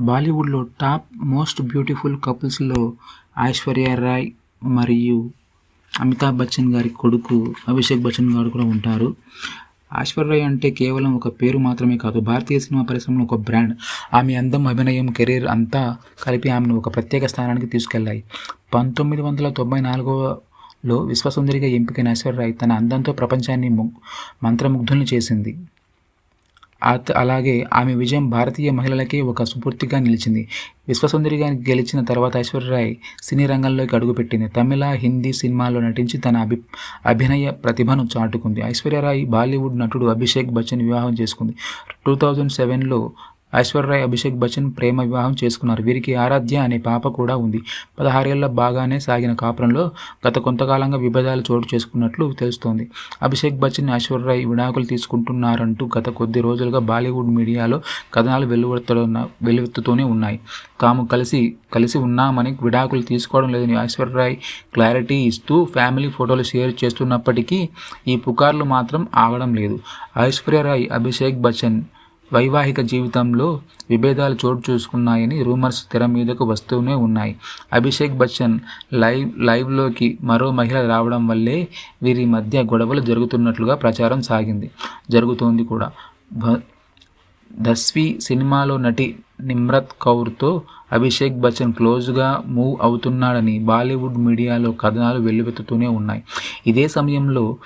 బాలీవుడ్లో top most beautiful కపుల్స్లో ఐశ్వర్య రాయ్ మరియు అమితాబ్ బచ్చన్ గారి కొడుకు అభిషేక్ బచ్చన్ గారు కూడా ఉంటారు. ఐశ్వర్య రాయ్ అంటే కేవలం ఒక పేరు మాత్రమే కాదు భారతీయ సినిమా పరిశ్రమలో ఒక బ్రాండ్. ఆమె అందం అభినయం కెరీర్ అంతా కలిపి ఆమెను ఒక ప్రత్యేక స్థానానికి తీసుకెళ్ళాయి. పంతొమ్మిది వందల తొంభై నాలుగోలో విశ్వసుందరిగా ఎంపికైన ఐశ్వర్య రాయ్ తన అందంతో ప్రపంచాన్ని మంత్రముగ్ధుల్ని చేసింది. అలాగే ఆమె విజయం భారతీయ మహిళలకే ఒక స్ఫూర్తిగా నిలిచింది. విశ్వసుందరిగా గెలిచిన తర్వాత ఐశ్వర్యరాయ్ సినీ రంగంలోకి అడుగుపెట్టింది. తమిళ హిందీ సినిమాల్లో నటించి తన అభి అభినయ ప్రతిభను చాటుకుంది. ఐశ్వర్యరాయ్ బాలీవుడ్ నటుడు అభిషేక్ బచ్చన్ వివాహం చేసుకుంది. టూ థౌజండ్ సెవెన్లో ఐశ్వర్యరాయ్ అభిషేక్ బచ్చన్ ప్రేమ వివాహం చేసుకున్నారు. వీరికి ఆరాధ్య అనే పాప కూడా ఉంది. పదహారేళ్ళ బాగానే సాగిన కాపురంలో గత కొంతకాలంగా విభేదాలు చోటు చేసుకున్నట్లు తెలుస్తోంది. అభిషేక్ బచ్చన్ ఐశ్వర్యరాయ్ విడాకులు తీసుకుంటున్నారంటూ గత కొద్ది రోజులుగా బాలీవుడ్ మీడియాలో కథనాలు వెలువెత్తుతున్న వెలువెత్తుతూనే ఉన్నాయి. తాము కలిసి కలిసి ఉన్నామని విడాకులు తీసుకోవడం లేదని ఐశ్వర్యరాయ్ క్లారిటీ ఇస్తూ ఫ్యామిలీ ఫోటోలు షేర్ చేస్తున్నప్పటికీ ఈ పుకార్లు మాత్రం ఆగడం లేదు. ఐశ్వర్యరాయ్ అభిషేక్ బచ్చన్ వైవాహిక జీవితంలో విభేదాలు చోటు చూసుకున్నాయని రూమర్స్ తెర మీదకు వస్తూనే ఉన్నాయి. అభిషేక్ బచ్చన్ లైవ్ లైవ్లోకి మరో మహిళ రావడం వల్లే వీరి మధ్య గొడవలు జరుగుతున్నట్లుగా ప్రచారం సాగింది. జరుగుతోంది కూడా. భ- దస్వి సినిమాలో నటి నిమ్రత్ కౌర్తో అభిషేక్ బచ్చన్ క్లోజ్గా మూవ్ అవుతున్నాడని బాలీవుడ్ మీడియాలో కథనాలు వెల్లువెత్తుతూనే ఉన్నాయి. ఇదే సమయంలో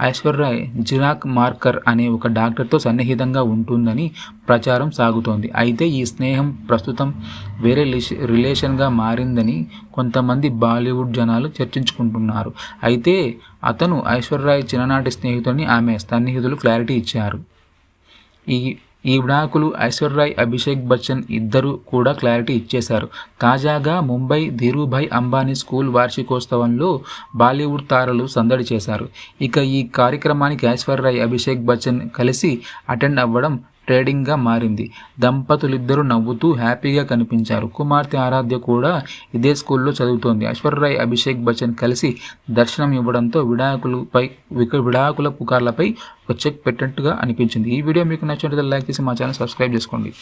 ఐశ్వర్య జిరాక్ మార్కర్ అనే ఒక డాక్టర్తో సన్నిహితంగా ఉంటుందని ప్రచారం సాగుతోంది. అయితే ఈ స్నేహం ప్రస్తుతం వేరే రిలేషన్గా మారిందని కొంతమంది బాలీవుడ్ జనాలు చర్చించుకుంటున్నారు. అయితే అతను ఐశ్వర్య చిన్ననాటి స్నేహితుడిని ఆమె సన్నిహితులు క్లారిటీ ఇచ్చారు. ఈ ఈ విడాకులు ఐశ్వర్యరాయ్ అభిషేక్ బచ్చన్ ఇద్దరు కూడా క్లారిటీ ఇచ్చేశారు. తాజాగా ముంబై ధీరుభాయ్ అంబానీ స్కూల్ వార్షికోత్సవంలో బాలీవుడ్ తారలు సందడి చేశారు. ఇక ఈ కార్యక్రమానికి ఐశ్వర్యరాయ్ అభిషేక్ బచ్చన్ కలిసి అటెండ్ అవ్వడం ట్రేడింగ్గా మారింది. దంపతులిద్దరూ నవ్వుతూ హ్యాపీగా కనిపించారు. కుమార్తె ఆరాధ్య కూడా ఇదే స్కూల్లో చదువుతోంది. ఐశ్వర్యరాయ్ అభిషేక్ బచ్చన్ కలిసి దర్శనం ఇవ్వడంతో విడాకులపై విక- విడాకుల పుకార్లపై ఒక చెక్ పెట్టినట్టుగా అనిపించింది. ఈ వీడియో మీకు నచ్చినట్లయితే లైక్ చేసి మా ఛానల్ సబ్స్క్రైబ్ చేసుకోండి.